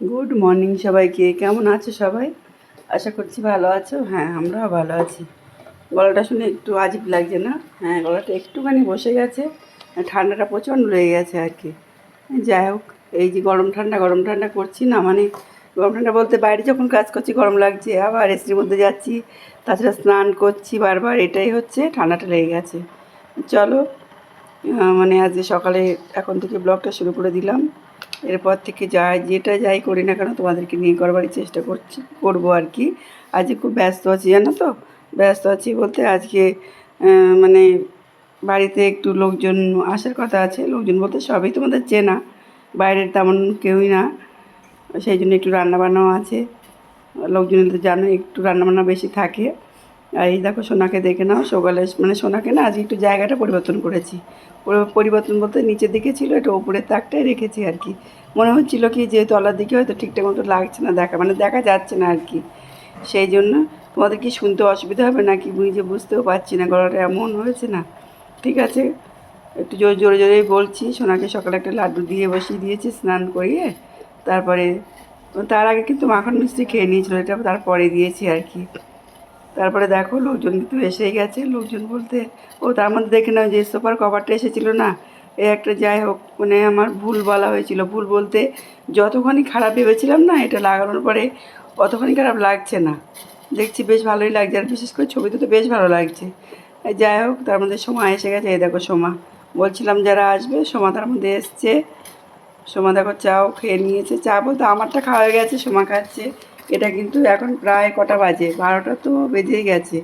Good morning সবাইকে। কেমন আছো সবাই? আশা করছি ভালো আছো। হ্যাঁ আমরাও ভালো আছি। গলাটা শুনে একটু আজীব লাগছে না? হ্যাঁ গলাটা একটুখানি বসে গেছে। ঠান্ডাটা প্রচণ্ড লেগে গেছে আর কি। যাই হোক, এই যে গরম ঠান্ডা গরম ঠান্ডা করছি না মানে গরম ঠান্ডা বলতে বাইরে যখন কাজ করছি, গরম লাগছে। আবার এসির মধ্যে যাচ্ছি, তাছাড়া স্নান করছি বারবার, এটাই হচ্ছে, ঠান্ডাটা লেগে গেছে। চলো মানে আজকে সকালে এখন থেকে ব্লগটা শুরু করে দিলাম। এরপর থেকে যাই, যেটা যাই করি না কেন তোমাদেরকে নিয়ে করবারই চেষ্টা করছি, করব আর কি। আজকে খুব ব্যস্ত আছি, জানো তো? ব্যস্ত আছি বলতে আজকে মানে বাড়িতে একটু লোকজন আসার কথা আছে, লোকজন বলতে সবই তোমাদের চেনা। বাইরের তেমন কেউই না, সেই জন্য একটু রান্নাবান্নাও আছে। লোকজন তো জানো একটু রান্নাবান্না বেশি থাকে। আর এই দেখো সোনাকে দেখে নাও, সকালে মানে সোনাকে না আজকে একটু জায়গাটা পরিবর্তন করেছি। পরিবর্তন বলতে নিচের দিকে ছিল এটা ওপরের তাকটাই রেখেছি আর কি। মনে হচ্ছিল কি যে তলার দিকে হয়তো ঠিকঠাক মতো লাগছে না, দেখা মানে দেখা যাচ্ছে না আর কি। সেই জন্য তোমাদের কি শুনতে অসুবিধা হবে না কি বুঝে বুঝতেও পারছি না, গলাটা এমন হয়েছে না। ঠিক আছে, একটু জোরে জোরে জোরেই বলছি, সোনাকে সকালে একটা লাড্ডু দিয়ে বসিয়ে দিয়েছি, স্নান করিয়ে। তারপরে, তার আগে কিন্তু মাখন মিষ্টি খেয়ে নিয়েছিল, এটা তারপরে দিয়েছি আর কি। তারপরে দেখো লোকজন কিন্তু এসেই গেছে। লোকজন বলতে, ও তার মধ্যে দেখে নাও যে সোফার কভারটা এসেছিল না? এ একটা যাই হোক মানে আমার ভুল বলা হয়েছিল। ভুল বলতে যতখানি খারাপ ভেবেছিলাম না, এটা লাগানোর পরে অতখানি খারাপ লাগছে না। দেখছি বেশ ভালোই লাগছে, আর বিশেষ করে ছবি তো বেশ ভালো লাগছে। যাই হোক, তার মধ্যে সময় এসে গেছে, এই দেখো সোমা। বলছিলাম যারা আসবে, সোমা তার মধ্যে এসছে। সোমা দেখো চাও খেয়ে নিয়েছে। চা বলতে আমারটা খাওয়া হয়ে গেছে, সোমা খাচ্ছে। এটা কিন্তু এখন প্রায় কটা বাজে, বারোটা তো বেজেই গেছে।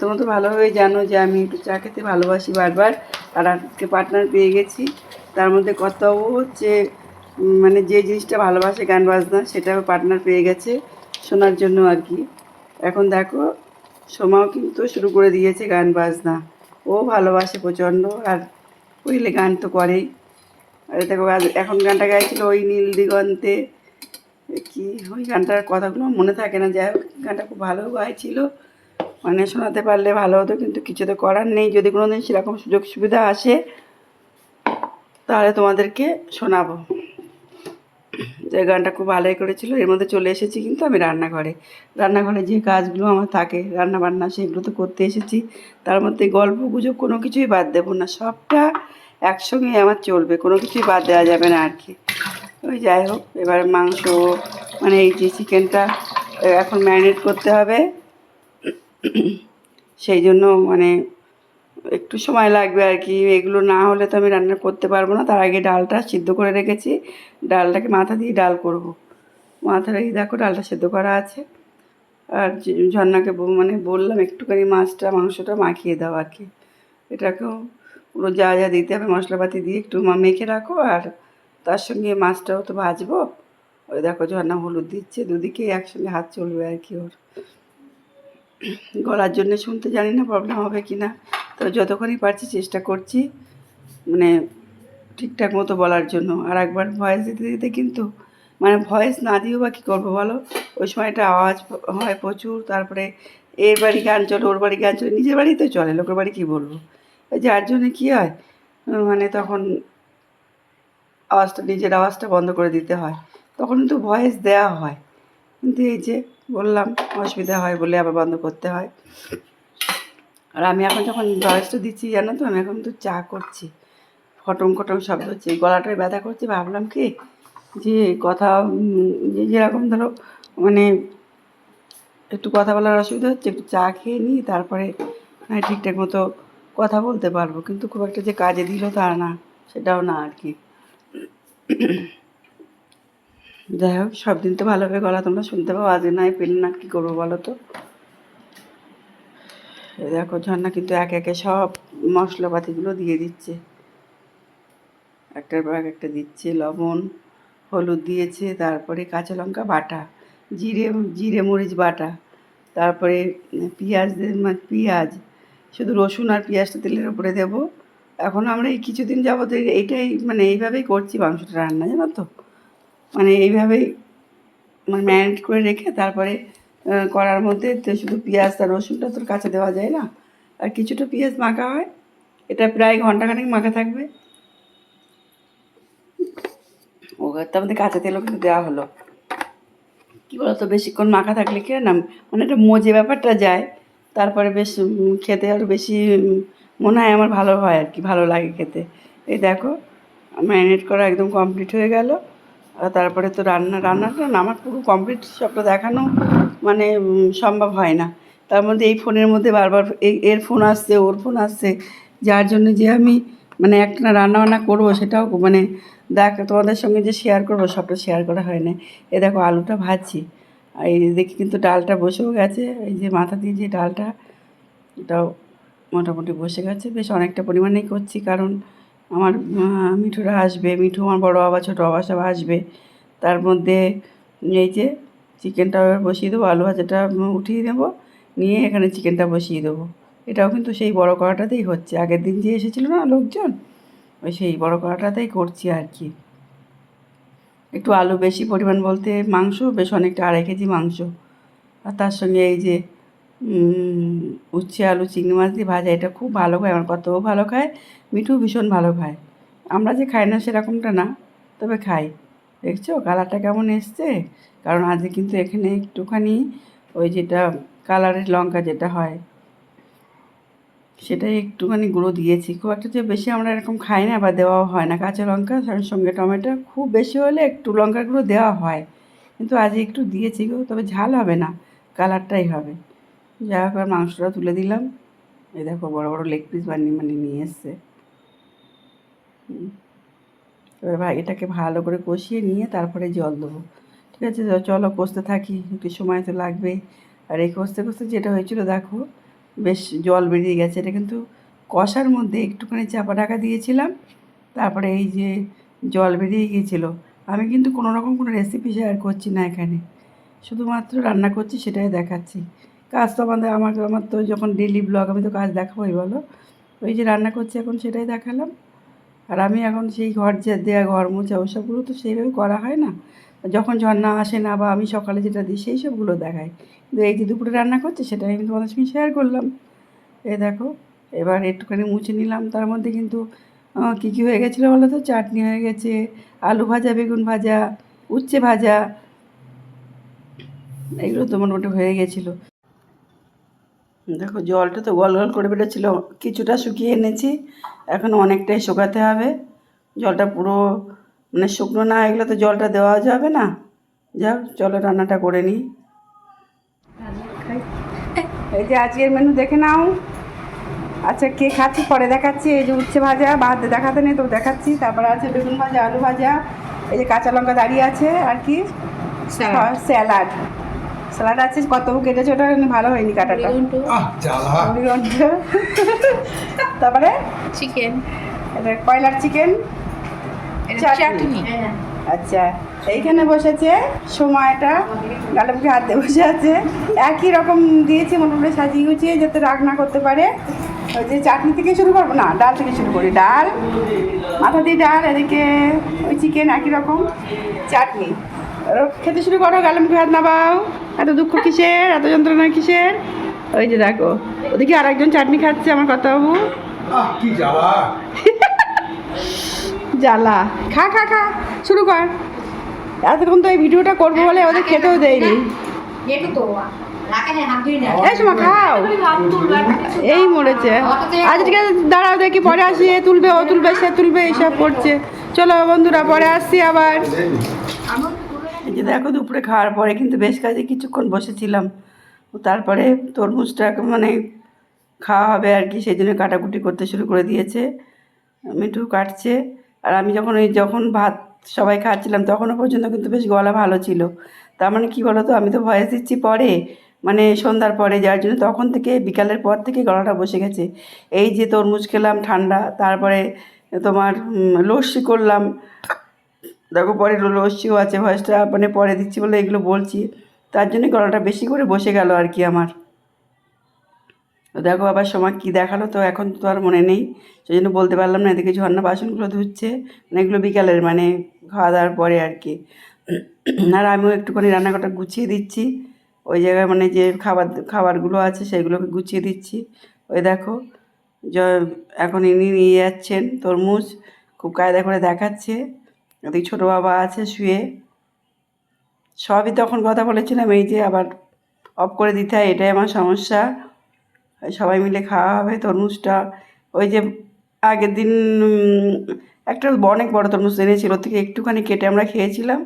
তোমরা তো ভালোভাবেই জানো যে আমি একটু চা খেতে ভালোবাসি বারবার, আর আজকে পার্টনার পেয়ে গেছি। তার মধ্যে কত হচ্ছে মানে যে জিনিসটা ভালোবাসে গান বাজনা, সেটাও পার্টনার পেয়ে গেছে শোনার জন্য আর কি। এখন দেখো, সোমাও কিন্তু শুরু করে দিয়েছে গান বাজনা। ও ভালোবাসে প্রচণ্ড, আর কইলে গান তো করেই। আর দেখো এখন গানটা গাইছিল ওই নীল দিগন্তে। কি? ওই গানটার কথাগুলো মনে থাকে না। যাই হোক গানটা খুব ভালো গাইছিল। মানে শোনাতে পারলে ভালো হতো, কিন্তু কিছু তো করার নেই। যদি কোনো দিন সেরকম সুযোগ সুবিধা আসে, তাহলে তোমাদেরকে শোনাবো। যে গানটা খুব ভালোই করেছিল, এর মধ্যে চলে এসেছি কিন্তু আমি রান্নাঘরে। রান্নাঘরে যে কাজগুলো আমার থাকে রান্না বান্না সেগুলো তো করতে এসেছি। তার মধ্যে গল্প, গুজব কোনো কিছুই বাদ দেবো না। সবটা একসঙ্গে আমার চলবে, কোনো কিছুই বাদ দেওয়া যাবে না আর কি। ওই যাই হোক, এবার মাংস মানে এই যে চিকেনটা এখন ম্যারিনেট করতে হবে। সেই জন্য মানে একটু সময় লাগবে আর কি। এগুলো না হলে তো আমি রান্না করতে পারব না। তার আগে ডালটা সিদ্ধ করে রেখেছি। ডালটাকে মাথা দিয়ে ডাল করব। এই দেখো ডালটা সিদ্ধ করা আছে। আর ঝর্নাকে মানে বললাম, একটুখানি মাছটা, মাংসটা মাখিয়ে দাও আর কি। এটাকেও পুরো যা যা দিতে হবে, মশলাপাতি দিয়ে একটু মেখে রাখো আর তার সঙ্গে মাছটাও তো ভাজবো। ওই দেখো ঝর্ণা হলুদ দিচ্ছে দুদিকেই একসঙ্গে হাত চলবে আর কি ওর। গলার জন্য শুনতে জানি না প্রবলেম হবে কি না তো যতক্ষণই পারছি চেষ্টা করছি মানে ঠিকঠাক মতো বলার জন্য। আর একবার ভয়েস দিতে দিতে কিন্তু মানে ভয়েস না দিয়েও বা কী করব বলো? ওই সময়টা আওয়াজ হয় প্রচুর, তারপরে এর বাড়ি গান চলে, ওর বাড়ি গান চলে, নিজের বাড়ি তো চলে, লোকের বাড়ি কী বলব? যার জন্যে কী হয় মানে তখন আওয়াজটা, নিজের আওয়াজটা বন্ধ করে দিতে হয়। তখন কিন্তু ভয়েস দেওয়া হয়। কিন্তু এই যে বললাম, অসুবিধা হয় বলে আবার বন্ধ করতে হয়। আর আমি এখন যখন ভয়েসটা দিচ্ছি, জানো তো, আমি এখন তো চা করছি। ফটং ফটং শব্দ হচ্ছে। গলাটায় ব্যথা করছে, ভাবলাম কি যে কথা যেরকম ধরো মানে একটু কথা বলার অসুবিধা হচ্ছে, একটু চা খেয়ে নিই, তারপরে নয় ঠিকঠাক মতো কথা বলতে পারব। কিন্তু খুব একটা যে কাজে দিল তা না, সেটাও না আর কি। যাই হোক, সব দিন তো ভালোভাবে গলা তোমরা শুনতে পাও, আজ নাই, পেলে না, কী করব বলো তো? দেখো, ঝর্ণা কিন্তু একে একে সব মশলাপাতিগুলো দিয়ে দিচ্ছে। একটার পর এক একটা দিচ্ছে লবণ, হলুদ দিয়েছে, তারপরে কাঁচা লঙ্কা বাটা, জিরে জিরে মরিচ বাটা, তারপরে পেঁয়াজ মানে পেঁয়াজ, শুধু রসুন আর পেঁয়াজটা তেলের উপরে দেবো। এখন আমরা এই কিছুদিন যাবত এই- এইটাই মানে এইভাবেই করছি মাংসটা রান্না, জানো তো? মানে এইভাবেই মানে ম্যারিনেট করে রেখে তারপরে করার মধ্যে তো শুধু পেঁয়াজ আর রসুনটা তোর কাছে দেওয়া যায় না? আর কিছুটা পেঁয়াজ মাখা হয়, এটা প্রায় ঘণ্টা ঘন্টাখানেক মাখা থাকবে। ও তার মধ্যে কাঁচা তেলও কিন্তু দেওয়া হলো। কী বলতো, বেশিক্ষণ মাখা থাকলে কি না? মানে একটা মজে ব্যাপারটা যায়। তারপরে বেশ খেতে আরও বেশি মনে হয় আমার ভালো হয় আর কি, ভালো লাগে খেতে। এই দেখো, ম্যারিনেট করা একদম কমপ্লিট হয়ে গেল। আর তারপরে তো রান্না রান্নাটা আমার পুরো কমপ্লিট সবটা দেখানো মানে সম্ভব হয় না। তার মধ্যে এই ফোনের মধ্যে বারবার এর ফোন আসছে, ওর ফোন আসছে, যার জন্য যে আমি মানে একটা রান্না বান্না করব সেটাও মানে দেখ, তোমাদের সঙ্গে যে শেয়ার করব, সবটা শেয়ার করা হয় না এ দেখো, আলুটা ভাজছি। আর এই দেখি কিন্তু ডালটা বসেও গেছে, এই যে মাথা দিয়ে যে ডালটা, এটাও মোটামুটি বসে গেছে। বেশ অনেকটা পরিমাণেই করছি কারণ আমার মিঠুরা আসবে, মিঠু আমার বড় বাবা, ছোটো বাবা সব আসবে। তার মধ্যে এই যে চিকেনটা বসিয়ে দেবো, আলু ভাজাটা উঠিয়ে দেবো, নিয়ে এখানে চিকেনটা বসিয়ে দেবো। এটাও কিন্তু সেই বড় কড়াটাতেই হচ্ছে। আগের দিন যে এসেছিল না লোকজন, ওই সেই বড় কড়াটাতেই করছি আর কি। একটু আলু বেশি পরিমাণ বলতে মাংস, বেশ অনেকটা আড়াই কেজি মাংস। আর তার সঙ্গে এই যে উচ্ছে আলু, চিংড়ি মাছ দিয়ে ভাজা, এটা খুব ভালো খায়, আমার কতও ভালো খায়, মিঠু ভীষণ ভালো খায়। আমরা যে খাই না সেরকমটা না, তবে খাই। দেখছ? কালারটা কেমন এসছে? কারণ আজকে কিন্তু এখানে একটুখানি ওই যেটা কালারের লঙ্কা যেটা হয়, সেটাই একটুখানি গুঁড়ো দিয়েছি। খুব একটা যে বেশি আমরা এরকম খাই না বা দেওয়াও হয় না। কাঁচা লঙ্কা, তার সঙ্গে টমেটো, খুব বেশি হলে একটু লঙ্কার গুঁড়ো দেওয়া হয়। কিন্তু আজ একটু দিয়েছি তবে ঝাল হবে না, কালারটাই হবে। যা হোক আর মাংসটা তুলে দিলাম। এই দেখো, বড় বড় লেগ পিস বানিয়ে মানে নিয়ে এসছে। এবার ভাই এটাকে ভালো করে কষিয়ে নিয়ে তারপরে জল দেবো। ঠিক আছে চলো কষতে থাকি, একটু সময় তো লাগবেই আর এই কষতে কষতে যেটা হয়েছিল, দেখো, বেশ জল বেরিয়ে গেছে। এটা কিন্তু কষার মধ্যে একটুখানি চাপা ঢাকা দিয়েছিলাম, তারপরে এই যে জল বেরিয়ে গিয়েছিল। আমি কিন্তু কোনো রকম কোনো রেসিপি শেয়ার করছি না এখানে। শুধুমাত্র রান্না করছি, সেটাই দেখাচ্ছি। কাজ তো আমাদের আমার আমার তো যখন ডেলি ব্লগ আমি তো কাজ দেখাবোই, বলো? ওই যে রান্না করছি, এখন সেটাই দেখালাম। আর আমি এখন সেই ঘর যে দেয়া, ঘর মোছা ওসবগুলো তো সেইভাবে করা হয় না। যখন ঝর্ণা আসে না, বা আমি সকালে যেটা দিই, সেই সবগুলো দেখাই। কিন্তু এই যে দুপুরে রান্না করছে সেটা আমি তোমাদের সঙ্গে শেয়ার করলাম। এ দেখো, এবার একটুখানি মুছে নিলাম। তার মধ্যে কিন্তু কী কী হয়ে গেছিল বলো তো? চাটনি হয়ে গেছে, আলু ভাজা, বেগুন ভাজা, উচ্ছে ভাজা। এগুলো তো মোটামুটি হয়ে গেছিল। দেখো জলটা তো গল গল করে বেরোচ্ছিলো। কিছুটা শুকিয়ে এনেছি। এখন অনেকটাই শুকাতে হবে। জলটা পুরো মানে শুকনো না হয়ে গেলে তো জলটা দেওয়া যাবে না। যাও চলো রান্নাটা করে নিই। এই যে আজকের মেনু দেখে নাও। আচ্ছা কে খাচ্ছি? পরে দেখাচ্ছি। এই যে উচ্ছে ভাজা ভাত দেখাতে নেই তো দেখাচ্ছি। তারপরে আছে বেগুন ভাজা আলু ভাজা এই যে কাঁচা লঙ্কা দাঁড়িয়ে আছে আর কি? স্যালাড। স্যালাড আছে কত কেটেছে ওটা ভালো হয়নি কাটাটা। আহ জ্বালা। মুড়িঘণ্ট তারপরে? চিকেন এটা কয়লার চিকেন চাটনি। আচ্ছা এইখানে বসেছে সময়টা গালে মুখে হাত বসে আছে। একই রকম দিয়েছি মোটামুটি সাজিয়ে গুছিয়ে যাতে রাগ না করতে পারে। ওই যে চাটনি থেকে শুরু করব না ডাল থেকে শুরু করি। ডাল মাথা দিয়ে ডাল এদিকে ওই চিকেন একই রকম। চাটনি। খেতে শুরু করো গালে মুখে হাত নাবাও এত দুঃখ কিসের? এত যন্ত্রণা কিসের? ওই যে দেখো ওদিকে আর একজন চাটনি খাচ্ছে আমার কথা বাবু জ্বালা? খা খা খা শুরু কর। এতক্ষণ তো এই ভিডিওটা করব বলে ওদের খেতেও দেয়নি। এই সময় খাও। এই মরেছে। আচ্ছা ঠিক আছে দাঁড়াও দেখি পরে আসি এ তুলবে ও তুলবে সে তুলবে এইসব করছে। চলো বন্ধুরা পরে আসছি আবার। এই যে দেখো দুপুরে খাওয়ার পরে কিন্তু বেশ কাজে কিছুক্ষণ বসেছিলাম। তারপরে তরমুজটা মানে খাওয়া হবে আর কি, সেই জন্য কাটাকুটি করতে শুরু করে দিয়েছে। মিঠু কাটছে। আর আমি যখন ওই যখন ভাত সবাই খাচ্ছিলাম, তখনও পর্যন্ত কিন্তু বেশ গলা ভালো ছিল। তার মানে কী বলো তো আমি তো ভয়েস দিচ্ছি পরে মানে সন্ধ্যার পরে, যার জন্য তখন থেকে বিকালের পর থেকে গলাটা বসে গেছে। এই যে তরমুজ খেলাম ঠান্ডা, তারপরে তোমার লস্যি করলাম। দেখো পরে লস্যিও আছে ভয়েসটা মানে পরে দিচ্ছি বলে এগুলো বলছি। তার জন্য গলাটা বেশি করে বসে গেল আর কি আমার। তো দেখো আবার সময় কী দেখাল তো এখন তো আর মনে নেই। সেই জন্য বলতে পারলাম না, এদিকে ঝর্ণা বাসনগুলো ধুচ্ছে মানে এগুলো বিকালের মানে খাওয়া দাওয়ার পরে আর কি। আর আমিও একটুখানি রান্নাঘরটা গুছিয়ে দিচ্ছি। ওই জায়গায় মানে যে খাবার, খাবারগুলো আছে সেগুলোকে গুছিয়ে দিচ্ছি। ওই দেখো এখন ইনি নিয়ে যাচ্ছেন তরমুজ, খুব কায়দা করে দেখাচ্ছে। ওদিকে ছোটো বাবা আছে শুয়ে, সবই তখন কথা বলেছিলাম, এই যে আবার অফ করে দিতে হয়, এটাই আমার সমস্যা। সবাই মিলে খাওয়া হবে তরমুজটা ওই যে আগের দিন একটা অনেক বড় তরমুজ এনেছিল থেকে একটুখানি কেটে আমরা খেয়েছিলাম,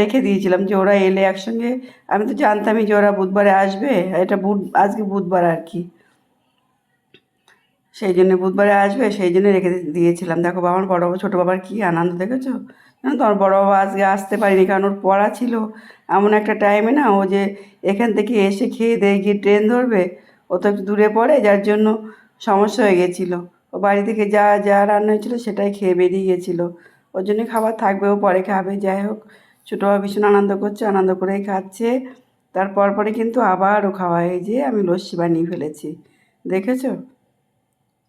রেখে দিয়েছিলাম যে ওরা এলে একসঙ্গে। আমি তো জানতামই যে ওরা বুধবারে আসবে, এটা বুধ, আজকে বুধবার আর কি। সেই জন্য বুধবারে আসবে, সেই জন্য রেখে দিয়েছিলাম। দেখো বাবার বড় ছোটো বাবার কী আনন্দ দেখেছ? জানো তো আমার বড় বাবা আজকে আসতে পারিনি, কারণ ওর পড়া ছিল। এমন একটা টাইমে না, ও যে এখান থেকে এসে খেয়ে দিয়ে গিয়ে ট্রেন ধরবে, ও তো একটু দূরে পড়ে, যার জন্য সমস্যা হয়ে গেছিল। ও বাড়ি থেকে যা যা রান্না হয়েছিলো সেটাই খেয়ে বেরিয়ে গেছিল। ওর জন্য খাবার থাকবে, ও পরে খাবে, যাই হোক। ছোটো বাবা ভীষণ আনন্দ করছে, আনন্দ করেই খাচ্ছে। তারপর পরে কিন্তু আবারও খাওয়া হয়ে যে আমি লস্যি বানিয়ে ফেলেছি। দেখেছ?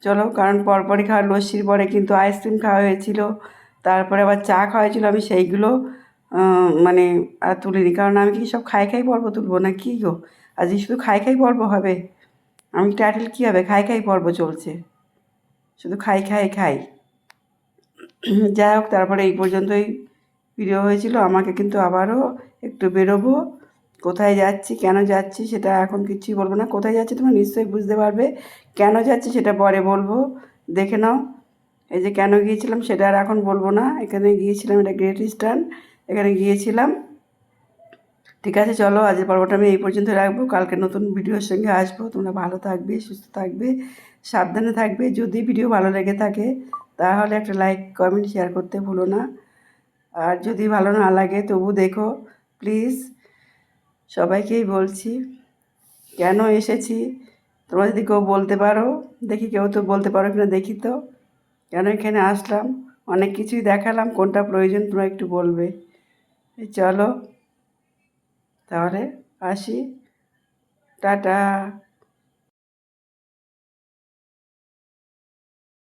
চলো, কারণ পরপরই খাওয়া লস্যির পরে কিন্তু আইসক্রিম খাওয়া হয়েছিল। তারপরে আবার চা খাওয়া হয়েছিল আমি সেইগুলো মানে আর তুলিনি। কারণ আমি কি সব খাই খাই পর্ব তুলবো না কি গো? আজকে শুধু খাই খাই পর্ব হবে? আমি টাইটেল কী হবে? খাই খাই পর্ব চলছে। শুধু খাই খাই খাই। যাই হোক, তারপরে এই পর্যন্তই ভিডিও হয়েছিল। আমাকে কিন্তু আবারও একটু বেরোবো। কোথায় যাচ্ছি, কেন যাচ্ছি সেটা এখন কিছুই বলব না। কোথায় যাচ্ছি তোমরা নিশ্চয়ই বুঝতে পারবে। কেন যাচ্ছি সেটা পরে বলব। দেখে নাও। এই যে কেন গিয়েছিলাম সেটা আর এখন বলব না। এখানে গিয়েছিলাম, এটা গ্রেট ইস্টার্ন এখানে গিয়েছিলাম। ঠিক আছে, চলো আজকের পর্বটা আমি এই পর্যন্ত রাখব। কালকে নতুন ভিডিওর সঙ্গে আসব। তোমরা ভালো থাকবে, সুস্থ থাকবে, সাবধানে থাকবে। যদি ভিডিও ভালো লেগে থাকে, তাহলে একটা লাইক কমেন্ট শেয়ার করতে ভুলো না। আর যদি ভালো না লাগে তবু দেখো প্লিজ সবাইকেই বলছি, কেন এসেছি? তোমরা যদি কেউ বলতে পারো, দেখি কেউ তো বলতে পারো কিনা, দেখি তো। কেন এখানে আসলাম? অনেক কিছুই দেখালাম, কোনটা প্রয়োজন তোমরা একটু বলবে। চলো, তাহলে আসি। টাটা।